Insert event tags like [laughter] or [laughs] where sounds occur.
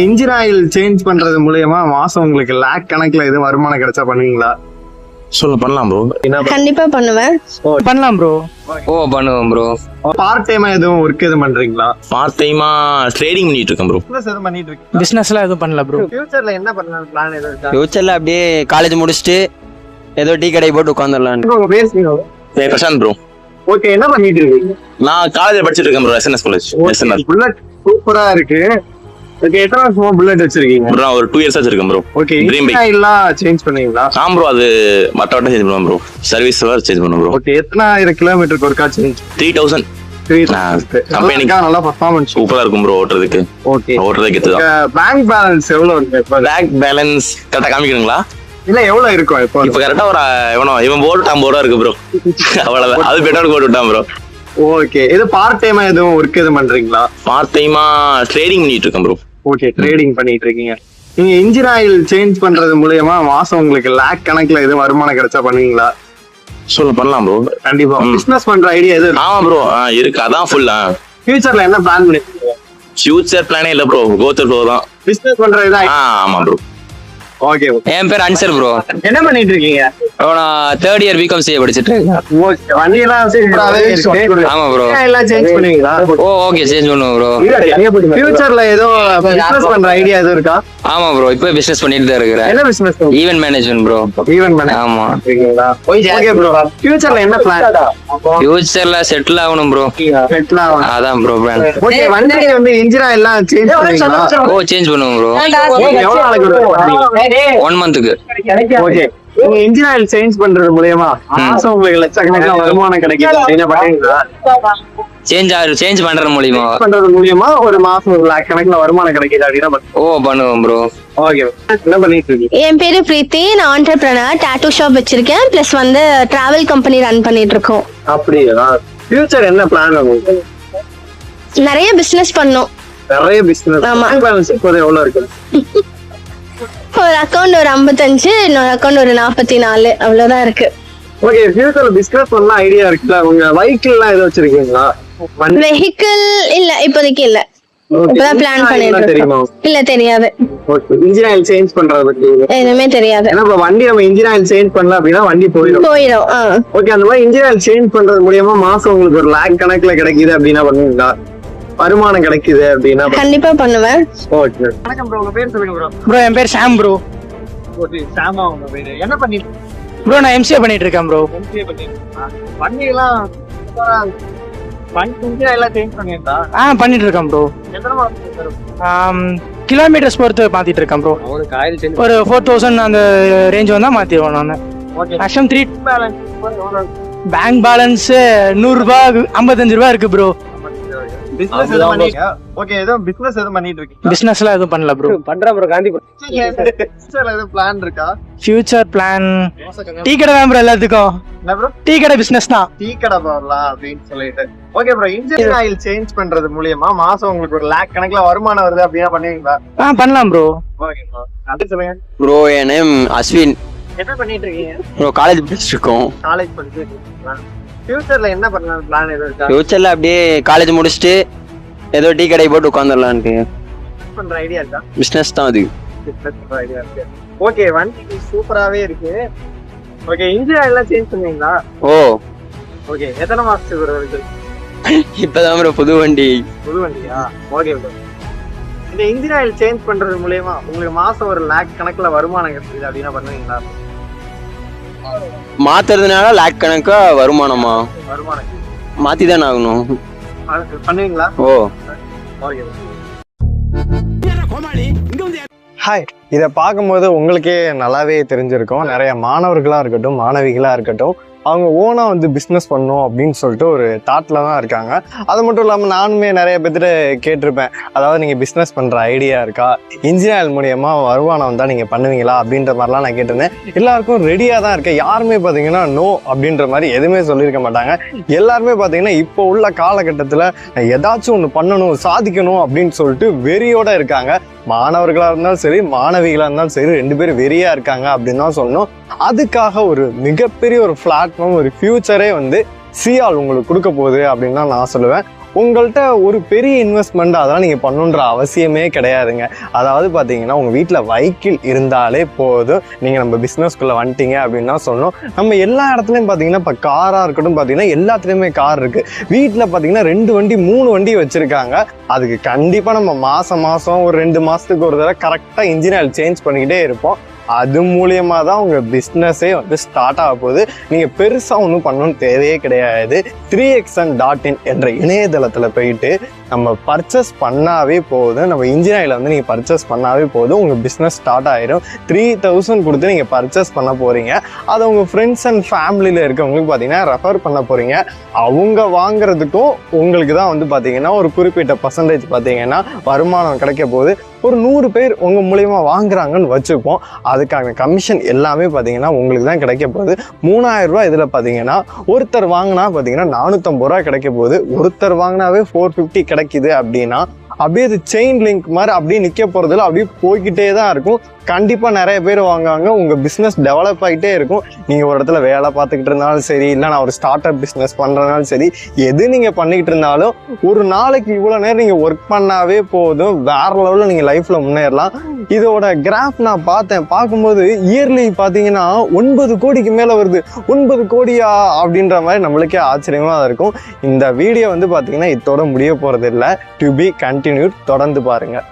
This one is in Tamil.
இன்ஜின் ஆயில் சேஞ்ச் பண்றது மூலியமா மாசம் உங்களுக்கு லேக் கணக்குல எதுவும் வருமானம் கிடைச்சா பண்ணுவீங்களா? சொல்ல பண்ணலாம் ப்ரோ கண்டிப்பா பண்ணுவேன். பண்ணலாம் ப்ரோ ஓ பண்ணுவோம் ப்ரோ பார்ட் டைமா எதுவும் ஒர்க் எதுவும் பண்றீங்களா? பார்ட் டைமா ட்ரேடிங் பண்ணிட்டு இருக்கேன் ப்ரோ பிசினஸ் எதுவும் பண்ணிட்டு இருக்கீங்க பிசினஸ்லாம் எதுவும் பண்ணல ப்ரோ ஃபியூச்சர்ல என்ன பண்ணலாம் பிளான் எதுவும் இருக்கா? ஃபியூச்சர்ல அப்படியே காலேஜ் முடிச்சுட்டு ஏதோ டீ கடை போட்டு உட்காந்துடலான்னு உங்க பேசுங்க ஏய், பிரசாந்த் ப்ரோ ஓகே என்ன பண்ணிட்டு இருக்கீங்க? நான் காலேஜ் படிச்சிட்டு இருக்கேன் bro SNS college SNS bullet சூப்பரா இருக்கு. ஓகே எத்தனை வருஷமா புல்லட் வச்சிருக்கீங்க? ப்ரோ ஒரு டூ இயர்ஸ் வச்சிருக்கேன் ப்ரோ ஓகே Dream bike. ஆயில்லாம் சேஞ்ச் பண்ணுவீங்களா ஆ ப்ரோ அது மற்ற வட்டம் சேஞ்ச் பண்ணுவேன் ப்ரோ சர்வீஸ் சேஞ்ச் பண்ணுவேன் ப்ரோ ஓகே எத்தனாயிரம் கிலோமீட்டருக்கு ஒருக்கா சேஞ்ச் த்ரீ தௌசண்ட் company- நல்லா பர்ஃபார்மன்ஸ் சூப்பரா இருக்கும் ப்ரோ ஓட்டுறதுக்கு. ஓகே ஓட்டுறதுக்கு பேங்க் பேலன்ஸ் எவ்வளவு இருக்கு? பேக் பேலன்ஸ் கரெக்டா காமிக்கணுங்களா? இல்ல எவ்வளவு இருக்கும் இப்போ? இப்ப கரெக்டா ஒரு இவன் போட்டு ஐம்பது ரூபா இருக்கு ப்ரோ அவ்வளவுதான். அது பெட்ரோல் போட்டு விட்டான் ப்ரோ ஓகே இது பார்ட் டைமா எதுவும் ஒர்க் எதுவும் பண்றீங்களா? பார்ட் டைமா ட்ரேடிங் பண்ணிட்டு இருக்கேன் ப்ரோ ஓகே ட்ரேடிங் பண்ணிட்டு இருக்கீங்க நீங்க இன்ஜின் ஆயில் சேஞ்ச் பண்றது மூலியமா மாசம் உங்களுக்கு லேக் கணக்குல எதுவும் வருமானம் கிடைச்சா பண்ணுவீங்களா? சொல்ல பண்ணலாம் ப்ரோ கண்டிப்பா. பிசினஸ் பண்ற ஐடியா எது? ஆமா ப்ரோ இருக்கு. அதான் ஃபுல்லா ஃபியூச்சர்ல என்ன பிளான் பண்ணிருக்கீங்க? ஃபியூச்சர் பிளானே இல்ல ப்ரோ கோத்தர் ப்ரோ தான். பிசினஸ் பண்ற இதா ஆமா ப்ரோ ஓகே என் பேர் அன்சர் ப்ரோ என்ன பண்ணிட்டு இருக்கீங்க? நான் தேர்ட் இயர் பிகாம் சிஏ படிச்சிட்டு இருக்கேன். ஓகே வண்டி எல்லாம் சூப்பராவே இருக்கு ஆமா ப்ரோ எல்லாம் சேஞ்ச் பண்ணுவீங்களா? ஓ ஓகே சேஞ்ச் பண்ணுவோம் ப்ரோ. ஃபியூச்சர்ல ஏதோ பிசினஸ் பண்ற ஐடியா எதுவும் இருக்கா? ஆமா ப்ரோ இப்போ பிசினஸ் பண்ணிட்டு தான் இருக்கிறேன். என்ன business event management bro event பண்ண ஆமா. ஓகே ப்ரோ ஃபியூச்சர்ல என்ன பிளான் ஃபியூச்சர்ல செட்டில் ஆகணும் ப்ரோ செட்டில் ஆகணும். அதான் ப்ரோ பிளான் ஓகே வண்டி வந்து இன்ஜினா எல்லாம் சேஞ்ச் பண்ணுவீங்களா? ஓ சேஞ்ச் பண்ணுவோம் ப்ரோ எவ்வளவு நாளைக்கு? ஒன் மந்த்துக்கு ஓகே நீங்க இன்ஜின் ஆயில் சேஞ்ச் பண்றது மூலியமா மாசம் உங்களுக்கு லட்சக்கணக்கில் வருமானம் கிடைக்குது. சேஞ்ச் ஆகு சேஞ்ச் பண்றது மூலியமா. பண்றது மூலியமா ஒரு மாசம் ஒரு லேக் கணக்குல வருமானம் கிடைக்குது அப்படின்னா ஓ பண்ணுவோம் ப்ரோ ஓகே என்ன பண்ணிட்டு இருக்கீங்க? என் பேரு பிரீத்தி நான் ஆண்டர்பிரனர் டாட்டூ ஷாப் வச்சிருக்கேன். ப்ளஸ் வந்து டிராவல் கம்பெனி ரன் பண்ணிட்டு இருக்கோம். அப்படியா? ஃபியூச்சர் என்ன பிளான் உங்களுக்கு? நிறைய பிசினஸ் பண்ணோம். நிறைய பிசினஸ் ஆமா. பேலன்ஸ் இப்போது எவ்வளவு இருக்கு? [laughs] ஒரு அக்கௌண்ட் ஒரு ஐம்பத்தஞ்சு இன்னொரு அக்கௌண்ட் ஒரு நாற்பத்தி நாலு அவ்வளவுதான் இருக்கு. ஓகே ஃபியூச்சர்ல பிசினஸ் பண்ணலாம் ஐடியா இருக்குல்ல? உங்க வெஹிக்கிள் எல்லாம் எதுவும் வச்சிருக்கீங்களா? வெஹிக்கிள் இல்ல இப்போதைக்கு இல்ல. இப்பதான் பிளான் பண்ணிட்டு இருக்கோம் இல்ல தெரியாது. இன்ஜின் ஆயில் சேஞ்ச் பண்றத பத்தி எதுவுமே தெரியாது. ஏன்னா இப்ப வண்டி நம்ம இன்ஜின் ஆயில் சேஞ்ச் பண்ணல அப்படின்னா வண்டி போயிடும். ஓகே அந்த மாதிரி இன்ஜின் ஆயில் சேஞ்ச் பண்றது மூலியமா மாசம் உங்களுக்கு ஒரு லேக் கணக்குல கிடைக்குது அப்படின்னா பண்ணுவீங்களா? வருமானம் கிடைக்குது அப்படின்னா கண்டிப்பா பண்ணுவேன். ஓகே வணக்கம் ப்ரோ உங்க பேர் சொல்லுங்க ப்ரோ ப்ரோ என் பேர் ஷாம் ப்ரோ ஓகே சாமா உங்க பேரு? என்ன பண்ணிட்டு ப்ரோ நான் எம்சிஏ பண்ணிட்டு இருக்கேன் ப்ரோ எம்சிஏ பண்ணிட்டு எல்லாம் சேஞ்ச் பண்ணிருந்தா ஆ பண்ணிட்டு இருக்கேன் ப்ரோ எத்தனை கிலோமீட்டர்ஸ் பொறுத்து மாத்திட்டு இருக்கேன் ப்ரோ ஒரு ஃபோர் தௌசண்ட் அந்த ரேஞ்ச் வந்தா மாத்திடுவோம் நான். Okay maximum three balance bank balance நூறுரூபா ஐம்பத்தஞ்சு ரூபா இருக்கு ப்ரோ ஓகே ஏதோ பிசினஸ் எதுவும் பண்ணிட்டு இருக்கீங்க பிசினஸ்லாம் எதுவும் பண்ணல ப்ரோ பண்றேன் ப்ரோ காந்தி ஃபியூச்சர்ல எதுவும் பிளான் இருக்கா? ஃபியூச்சர் பிளான் டீ கடை தான் ப்ரோ எல்லாத்துக்கும். டீ கடை பிசினஸ் தான். டீ கடை போடலாம் அப்படின்னு சொல்லிட்டு. Okay bro engine oil change பண்றது மூலியமா மாசம் உங்களுக்கு ஒரு லேக் கணக்குல வருமானம் வருது அப்படின்னா பண்ணுவீங்களா? ஆ பண்ணலாம் ப்ரோ ஓகே ப்ரோ அது சொல்லுங்க ப்ரோ என் நேம் அஸ்வின் என்ன பண்ணிட்டு இருக்கீங்க? ப்ரோ காலேஜ் படிச்சுட்டு இருக்கோம் காலேஜ் படிச்சு ஃபியூச்சர்ல என்ன பண்ணலாம் பிளான் எதுவும் இருக்கா? ஃபியூச்சர்ல அப்படியே காலேஜ் முடிச்சுட்டு ஏதோ டீ கடை போட்டு உட்காந்துடலான்ட்டு பண்ற ஐடியா இருக்கா? பிசினஸ் தான் அது. பிசினஸ் பண்ற ஐடியா இருக்கு. ஓகே வண்டி சூப்பராவே இருக்கு. ஓகே இன்ஜின் எல்லாம் சேஞ்ச் பண்ணுவீங்களா ஓ. ஓகே எத்தனை மாசத்துக்கு ஒரு வருது இப்பதான் ப்ரோ புது வண்டி. புது வண்டியா? ஓகே ப்ரோ இந்த இன்ஜின் ஆயில் சேஞ்ச் பண்றது மூலியமா உங்களுக்கு மாசம் ஒரு லேக் கணக்குல வருமானம் கிடைக்குது அப்படின்னா பண்ணுவீங்களா? மாத்துறதுனால லேக் கணக்கா வருமானமா? வருமானம். மாத்தி தானே ஆகணும் பண்ணுவீங்களா? ஓ. ஹாய் இதை பார்க்கும்போது உங்களுக்கே நல்லாவே தெரிஞ்சிருக்கும். நிறைய மாணவர்களாக இருக்கட்டும் மாணவிகளாக இருக்கட்டும் அவங்க ஓனாக வந்து பிஸ்னஸ் பண்ணும் அப்படின்னு சொல்லிட்டு ஒரு தாட்டில் தான் இருக்காங்க. அது மட்டும் இல்லாமல் நானுமே நிறைய பேர்த்திட்ட கேட்டிருப்பேன். அதாவது நீங்கள் பிஸ்னஸ் பண்ணுற ஐடியா இருக்கா? இன்ஜினியர் மூலியமாக வருமானம் வந்தால் நீங்கள் பண்ணுவீங்களா? அப்படின்ற மாதிரிலாம் நான் கேட்டிருந்தேன். எல்லாருக்கும் ரெடியாக தான் இருக்கேன். யாருமே பார்த்தீங்கன்னா நோ அப்படின்ற மாதிரி எதுவுமே சொல்லியிருக்க மாட்டாங்க. எல்லாருமே பார்த்தீங்கன்னா இப்போ உள்ள காலகட்டத்தில் ஏதாச்சும் ஒன்று பண்ணணும் சாதிக்கணும் அப்படின்னு சொல்லிட்டு வெறியோட இருக்காங்க. மாணவர்களாக இருந்தாலும் சரி மாணவிகளாக இருந்தாலும் சரி ரெண்டு பேரும் வெறியாக இருக்காங்க அப்படின்னு தான் சொன்னோம் அதுக்காக ஒரு மிகப்பெரிய ஒரு பிளாட்ஃபார்ம் ஒரு ஃபியூச்சரே வந்து சியால் உங்களுக்கு கொடுக்க போகுது அப்படின்னு தான் நான் சொல்லுவேன். உங்கள்கிட்ட ஒரு பெரிய இன்வெஸ்ட்மெண்ட் அதெல்லாம் நீங்கள் பண்ணுன்ற அவசியமே கிடையாதுங்க. அதாவது பார்த்தீங்கன்னா உங்கள் வீட்டில் வைக்கிள் இருந்தாலே போதும். நீங்கள் நம்ம பிஸ்னஸ்க்குள்ளே வந்துட்டீங்க அப்படின்னா சொன்னோம் நம்ம எல்லா இடத்துலையும் பார்த்தீங்கன்னா இப்போ காராக இருக்கட்டும் பார்த்தீங்கன்னா எல்லாத்துலேயுமே கார் இருக்குது வீட்டில் பார்த்தீங்கன்னா ரெண்டு வண்டி மூணு வண்டி வச்சுருக்காங்க. அதுக்கு கண்டிப்பாக நம்ம மாதம் மாதம் ஒரு ரெண்டு மாதத்துக்கு ஒரு தடவை கரெக்டாக இன்ஜின் ஆயில் சேஞ்ச் பண்ணிக்கிட்டே இருப்போம். அது மூலியமாக தான் உங்கள் பிஸ்னஸே வந்து ஸ்டார்ட் ஆக போகுது. நீங்கள் பெருசாக ஒன்றும் பண்ணணும்னு தேவையே கிடையாது. த்ரீ எக்ஸன் டாட் இன் என்ற இணையதளத்தில் போயிட்டு நம்ம பர்ச்சேஸ் பண்ணாவே போதும். நம்ம இன்ஜின் வந்து நீங்கள் பர்ச்சேஸ் பண்ணாவே போதும். உங்கள் பிஸ்னஸ் ஸ்டார்ட் ஆயிரும். த்ரீ தௌசண்ட் கொடுத்து நீங்கள் பர்ச்சேஸ் பண்ண போகிறீங்க அதை உங்கள் ஃப்ரெண்ட்ஸ் அண்ட் ஃபேமிலியில் இருக்கவங்களுக்கு பார்த்தீங்கன்னா ரெஃபர் பண்ண போகிறீங்க அவங்க வாங்குறதுக்கும் உங்களுக்கு தான் வந்து பார்த்தீங்கன்னா ஒரு குறிப்பிட்ட பர்சன்டேஜ் பார்த்தீங்கன்னா வருமானம் கிடைக்க போகுது. ஒரு நூறு பேர் உங்கள் மூலியமா வாங்குறாங்கன்னு வச்சுப்போம். அதுக்கான கமிஷன் எல்லாமே பார்த்தீங்கன்னா உங்களுக்கு தான் கிடைக்க போகுது. மூணாயிரம் ரூபா இதில் பார்த்தீங்கன்னா ஒருத்தர் வாங்கினா பார்த்தீங்கன்னா நானூற்றம்பது ரூபா கிடைக்க போகுது. ஒருத்தர் வாங்கினாவே ஃபோர் ஃபிஃப்டி கிடைக்குது அப்படின்னா அப்படியே அது செயின் லிங்க் மாதிரி அப்படியே நிற்க போகிறதுல அப்படியே போய்கிட்டே தான் இருக்கும். கண்டிப்பாக நிறைய பேர் வாங்குவாங்க. உங்கள் பிஸ்னஸ் டெவலப் ஆகிட்டே இருக்கும். நீங்கள் ஒரு இடத்துல வேலை பார்த்துக்கிட்டு இருந்தாலும் சரி இல்லை நான் ஒரு ஸ்டார்ட் அப் பிஸ்னஸ் பண்ணுறதுனாலும் சரி எது நீங்கள் பண்ணிக்கிட்டு இருந்தாலும் ஒரு நாளைக்கு இவ்வளோ நேரம் நீங்கள் ஒர்க் பண்ணாவே போதும். வேற லெவலில் நீங்கள் லைஃப்பில் முன்னேறலாம். இதோட கிராஃப் நான் பார்த்தேன். பார்க்கும்போது இயர்லி பார்த்தீங்கன்னா ஒன்பது கோடிக்கு மேலே வருது. ஒன்பது கோடியா அப்படின்ற மாதிரி நம்மளுக்கே ஆச்சரியமாக இருக்கும். இந்த வீடியோ வந்து பார்த்தீங்கன்னா இதோட முடிய போகிறது இல்லை டு பி கண்டினியூட் தொடர்ந்து பாருங்கள்